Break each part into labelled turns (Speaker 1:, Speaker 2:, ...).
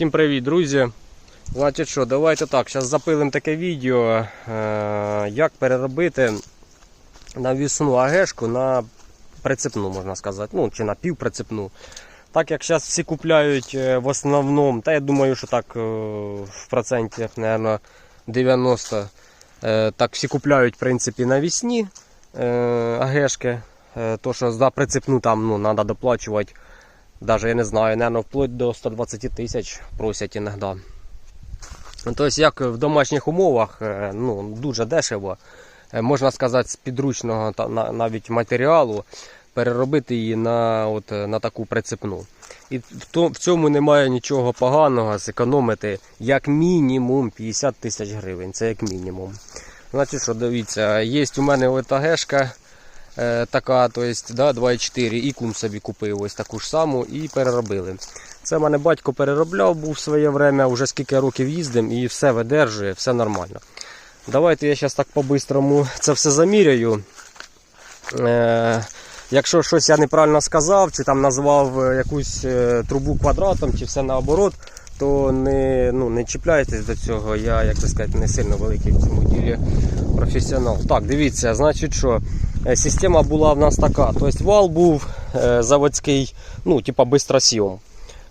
Speaker 1: Всім привіт, друзі! Значить що, давайте так, зараз запилимо таке відео, е, як переробити навісну агешку на прицепну, можна сказати, ну чи на півприцепну. Так як зараз всі купляють е, в основному, та я думаю, що так е, в процентах, мабуть, 90, е, так всі купляють в принципі навісні агешки. То, що за прицепну там ну, треба доплачувати Даже я не знаю, наверное, вплоть до 120 тисяч просять іноді. Тобто, як в домашніх умовах, е, ну, дуже дешево, е, можна сказати, з підручного навіть матеріалу переробити її на, от, е, на таку прицепну. І в, цьому немає нічого поганого зекономити як мінімум 50 тисяч гривень. Це як мінімум. Значить, що дивіться, є у мене ОТГшка така, то есть, да, 2,4 і кум собі купив ось таку ж саму і переробили. Це мене батько переробляв, був в своє время, вже скільки років їздим і все видержує, все нормально. Давайте я зараз так по-бистрому це все заміряю. Е, якщо щось я неправильно сказав, чи там назвав е, якусь е, трубу квадратом, чи все наоборот, то не, ну, не чіпляйтесь до цього. Я, як би сказати, не сильно великий в цьому ділі професіонал. Так, дивіться, значить що. Е, Система була в нас така. Тобто вал був е, заводський, ну, типа бистросйом.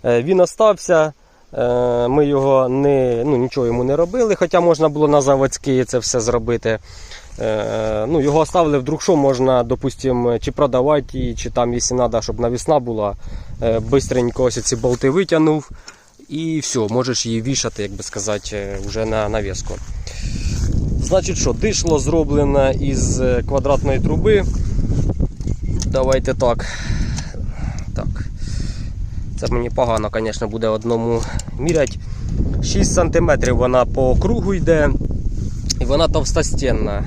Speaker 1: Е, Він остався. Ми його не, ну, нічого йому не робили, хоча можна було на заводський це все зробити. Ну, його оставили вдруг, що можна, допустим, чи продавати, чи там, якщо треба, щоб навісна була, бистренько ось ці болти витягнув. І все, можеш її вішати, як би сказати, вже на навіску. Значить що, дишло зроблене із е, квадратної труби. Давайте так. Так. Це мені погано, звісно, буде одному міряти. 6 см вона по кругу йде. І вона товстостінна.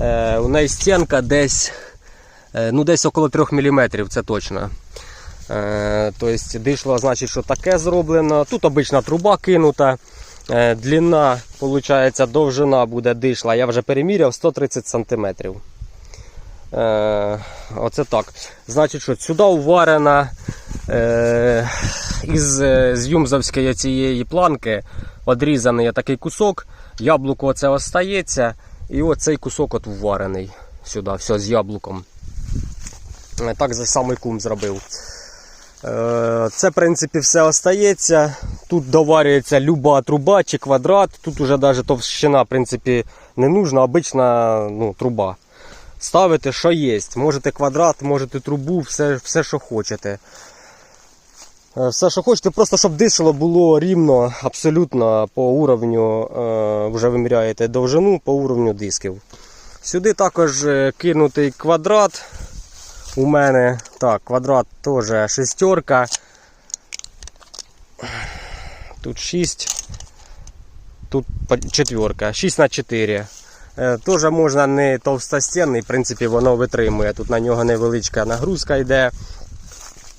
Speaker 1: Е, у неї стінка десь, е, ну, десь около 3 мм, це точно. Е, дишло, значить, що таке зроблено. Тут обична труба кинута. Е, Длина, виходить, довжина буде дишла. Я вже переміряв 130 см. Е, оце так. Значить, що сюди уварена е, із з юмзовської цієї планки одрізаний такий кусок. Яблуко оце остається. І оцей кусок от вварений сюди, все з яблуком. Так же самий кум зробив. Е, Це, в принципі, все остається. Тут доварюється люба труба чи квадрат. Тут уже навіть товщина в принципі, не нужна, обична ну, труба. Ставите, що є. Можете квадрат, можете трубу, все, все що хочете. Е, Все, що хочете, просто щоб дишало було рівно, абсолютно по уровню, е, вже виміряєте довжину по уровню дисків. Сюди також кинутий квадрат. У мене так, квадрат теж шестерка. Тут 6. Тут четверка. 6 на 4. Е, Теж можна не товстостінний, в принципі, воно витримує. Тут на нього невеличка нагрузка йде.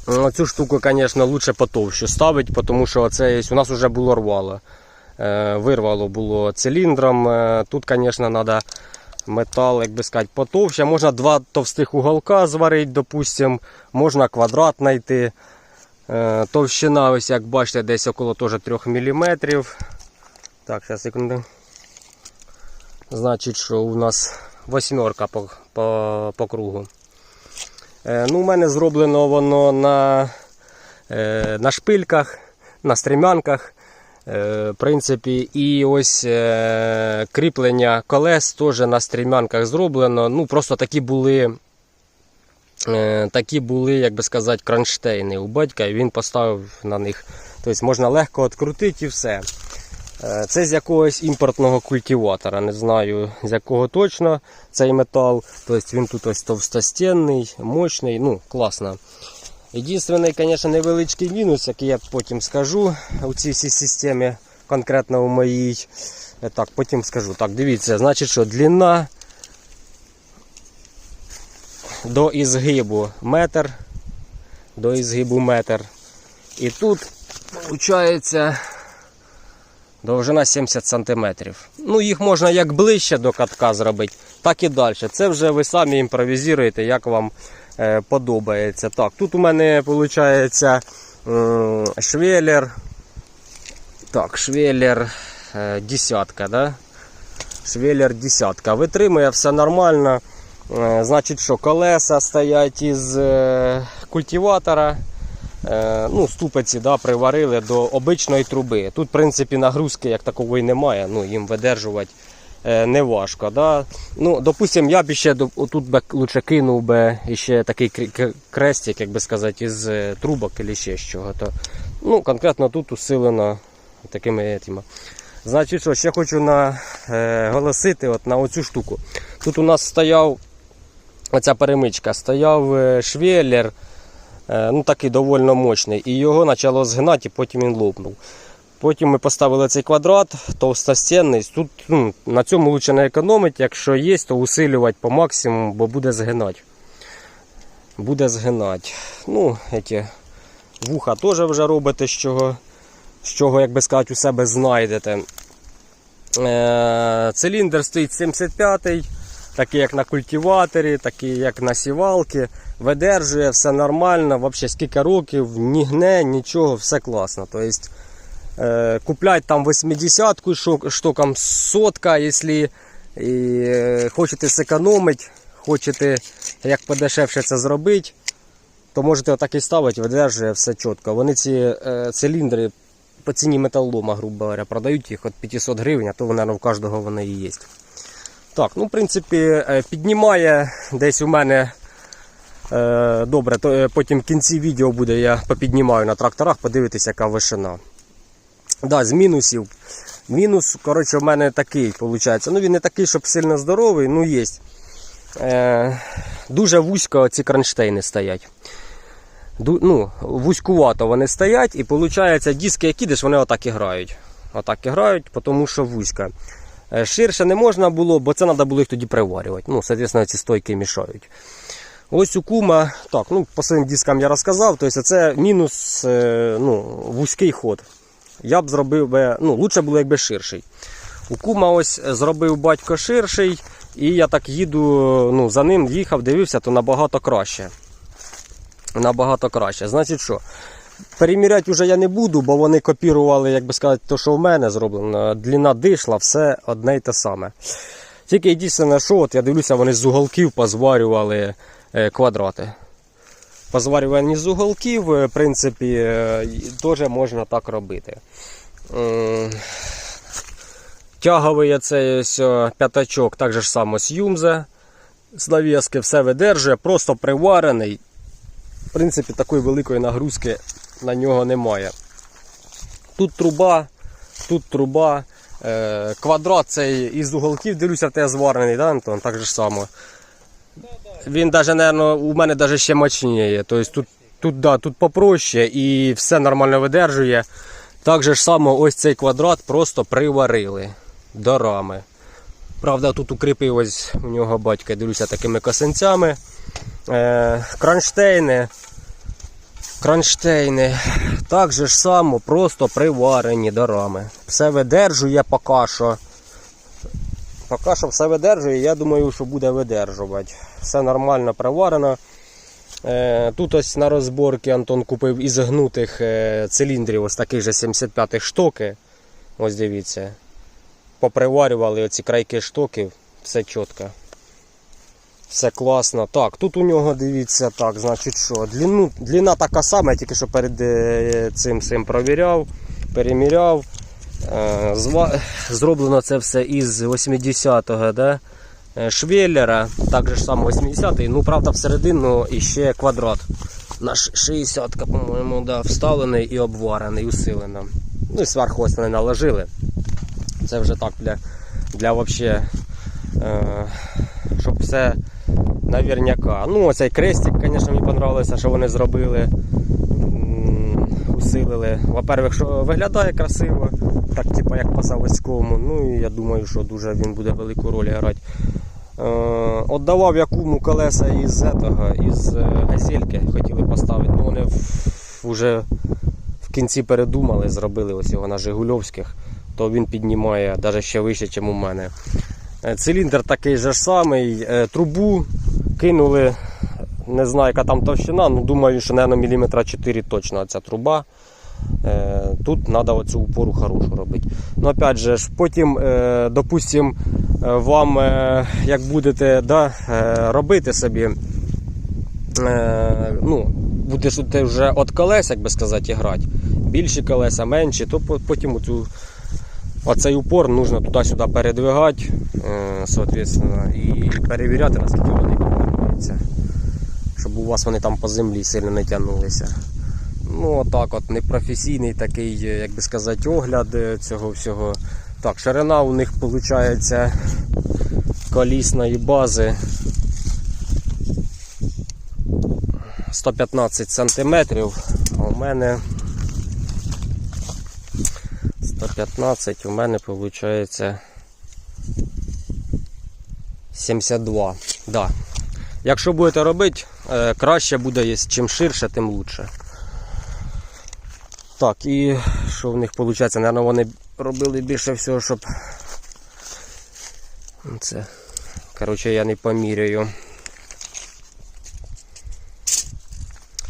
Speaker 1: Ну, Цю штуку, звісно, лучше потовщу ставити, тому що це у нас вже було рвало. Е, Вирвало було циліндром. Е, Тут, звісно, треба метал, як би сказати, потовще. Можна два товстих уголка зварити, допустим. можна квадрат знайти. Е, Товщина, ось як бачите, десь около теж 3 мм. Так, зараз секунду. Значить, що у нас восьмерка по, по, по кругу. Е, ну, у мене зроблено воно на, е, на шпильках, на стрімянках. Е, принципі, і ось е, кріплення колес теж на стрімянках зроблено. Ну, просто такі були, е, такі були, як би сказати, кронштейни у батька, і він поставив на них. Тобто можна легко відкрутити і все. Це з якогось імпортного культиватора. Не знаю з якого точно цей метал. Тобто він тут ось товстостінний, мощний, ну, класно. Єдиний, звісно, невеличкий мінус, який я потім скажу у цій всій системі, конкретно у моїй. Е, Так, потім скажу. Так, дивіться, значить, що длина до ізгибу метр. До ізгибу метр. І тут, виходить, довжина 70 см. Ну, їх можна як ближче до катка зробити, так і далі. Це вже ви самі імпровізуєте, як вам подобається. Так, тут у мене виходить швеллер Так, швеллер е, десятка, да? Швеллер десятка. Витримує все нормально. Е, Значить, що колеса стоять із е, культиватора. Е, Ну, ступиці да, приварили до обичної труби. Тут, в принципі, нагрузки як такової немає. Ну, їм видержувати е, не важко. Да? Ну, допустим, я б ще отут би лучше кинув би ще такий крестик, як би сказати, із е, трубок або ще чого. То, ну, конкретно тут усилено такими етіма. Значить, що, ще хочу наголосити от на оцю штуку. Тут у нас стояв оця перемичка, стояв е, швеллер, е, ну такий доволі мощний, і його почало згинати, і потім він лопнув. Потім ми поставили цей квадрат товстостінний. Тут ну, на цьому лучше не економити, якщо є, то усилювати по максимуму, бо буде згинати. Буде згинати. Ну, які вуха теж вже робите, з чого, з чого, як би сказати, у себе знайдете. Е, циліндр стоїть 75-й, такий як на культиваторі, такий як на сівалки. Видержує, все нормально, взагалі скільки років, ні гне, нічого, все класно. Тобто, куплять там 80-ку шо- штукам сотка, якщо і, е, хочете зекономити, хочете як подешевше це зробити, то можете отак і ставити, видержує все чітко. Вони ці е, циліндри по ціні металолома, грубо говоря, продають їх від 500 гривень, а то, мабуть, в кожного вони і є. Так, ну, в принципі, е, піднімає десь у мене. Е, добре, то е, потім в кінці відео буде, я попіднімаю на тракторах, подивитися, яка вишина. Да, з мінусів. Мінус, коротше, в мене такий, виходить. Ну, він не такий, щоб сильно здоровий, ну є. Е, дуже вузько ці кронштейни стоять. Ду- ну, вузькувато вони стоять, і виходить, диски, які деш, вони отак і грають. Отак і грають, тому що вузько. Е, Ширше не можна було, бо це треба було їх тоді приварювати. Ну, соответственно, ці стойки мішають. Ось у кума, так, ну, по своїм дискам я розказав, тобто це мінус е, ну, вузький ход. Я б зробив би, ну, лучше було, якби ширший. У кума ось зробив батько ширший, і я так їду, ну, за ним їхав, дивився, то набагато краще. Набагато краще. Значить що? Переміряти вже я не буду, бо вони копірували, як би сказати, те, що в мене зроблено. Длина дишла, все одне й те саме. Тільки єдине, що от я дивлюся, вони з уголків позварювали е, квадрати. Позварювані з уголків, е, в принципі, е, теж можна так робити. Тяговий цей п'ятачок, так же ж само з Юмзе. З навіски все видержує, просто приварений. В принципі, такої великої нагрузки на нього немає. Тут труба, тут труба. Е, квадрат цей із уголків, дивлюся, тебе зварений, да, Антон? Так же ж само. Він даже, наверно, у мене даже ще мощніє. Тобто тут, тут, да, тут попроще і все нормально видержує. Так же ж само ось цей квадрат просто приварили до рами. Правда, тут укріпив ось у нього батька, дивлюся, такими косинцями. Е, кронштейни. Кронштейни. Так же ж само, просто приварені до рами. Все видержує поки що. Поки що все видержує, я думаю, що буде видержувати. Все нормально приварено. Е, Тут ось на розборці Антон купив із гнутих е, циліндрів, ось таких же 75-х штоки. Ось дивіться. Поприварювали оці крайки штоків, все чітко. Все класно. Так, тут у нього дивіться, так, значить що, длину, длина така сама, я тільки що перед е, цим цим провіряв, переміряв. Е, Зроблено це все із 80-го да? е, швеллера, так же само 80-й, ну правда всередину іще квадрат. Наш 60-ка, по-моєму, да, вставлений і обварений, усилено. Ну і зверху ось вони наложили. Це вже так для, для вообще, е, щоб все наверняка. Ну, оцей крестик, звісно, мені подобалося, що вони зробили. Усилили. Во-первых, що виглядає красиво, так типу як по Савицькому. Ну і я думаю, що дуже він буде велику роль грати. Е, Отдавав якому колеса із этого, із е, газельки хотіли поставити. Ну вони вже в кінці передумали, зробили ось його на Жигульовських, то він піднімає навіть ще вище, ніж у мене. Е, Циліндр такий же ж самий, трубу кинули, не знаю, яка там товщина, ну думаю, що, мабуть, міліметра 4 точно ця труба. Е, Тут треба оцю упору хорошу робити. Ну, опять же, потім, е, допустим, е, вам, як будете да, робити собі, ну, будеш вже від колес, як би сказати, грати. Більші колеса, менші, то потім оцю, оцей упор нужно туди-сюди передвигати, і перевіряти, наскільки вони підтримуються. Щоб у вас вони там по землі сильно не тягнулися. Ну, отак от, непрофесійний такий, е, як би сказати, огляд е, цього всього. Так, ширина у них виходить колісної бази 115 сантиметрів, а у мене 115, у мене виходить 72. Да. Якщо будете робити, е, краще буде, чим ширше, тим лучше. Так, і що в них виходить? Наверно, вони робили більше всього, щоб. Це. Коротше, я не поміряю.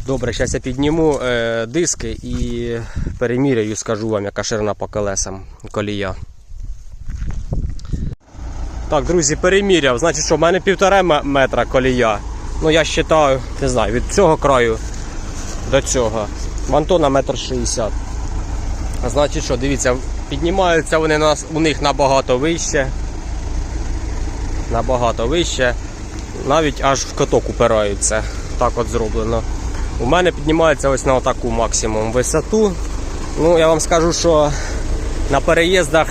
Speaker 1: Добре, зараз я підніму е, диски і переміряю, скажу вам, яка ширина по колесам колія. Так, друзі, переміряв. Значить, що в мене півтора метра колія. Ну, я вважаю, не знаю, від цього краю до цього. В Антона метр шістдесят. Значить, що, дивіться, піднімаються вони нас, у них набагато вище. Набагато вище. Навіть аж в каток упираються. Так от зроблено. У мене піднімається ось на таку максимум висоту. Ну, я вам скажу, що на переїздах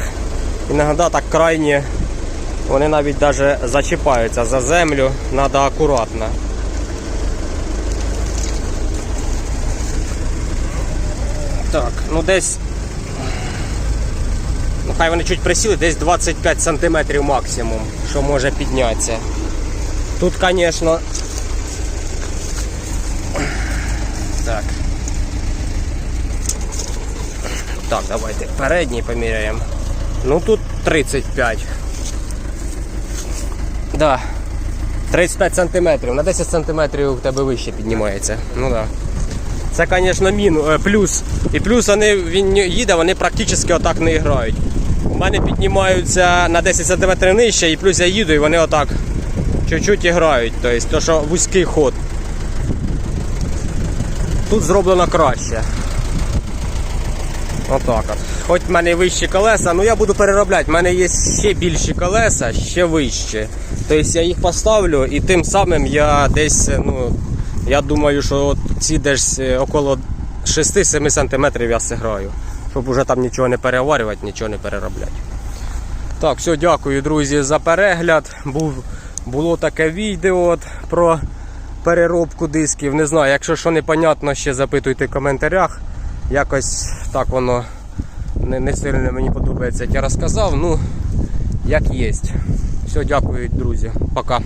Speaker 1: іноді так крайні вони навіть даже зачіпаються за землю, треба акуратно. Так, ну десь. Ну хай вони чуть присіли, десь 25 см максимум, що може піднятися. Тут, звісно. Так. Так, давайте передній поміряємо. Ну тут 35. Да. 35 сантиметрів. На 10 сантиметрів у тебе вище піднімається. Ну да. Це, звісно, мінус, е, плюс. І плюс вони, він їде, вони практично отак не грають. У мене піднімаються на 10 см нижче, і плюс я їду, і вони отак чуть-чуть грають. Тобто, то, що вузький ход. Тут зроблено краще. Отак от. Хоч в мене вищі колеса, ну я буду переробляти. У мене є ще більші колеса, ще вищі. Тобто я їх поставлю і тим самим я десь, ну, я думаю, що ці десь е, около 6-7 см я зіграю. Щоб уже там нічого не переварювати, нічого не переробляти. Так, все, дякую, друзі, за перегляд. Був, було таке відео от про переробку дисків. Не знаю, якщо що непонятно, ще запитуйте в коментарях. Якось так воно не, не сильно мені подобається, як я розказав. Ну, як є. Все, дякую, друзі. Пока.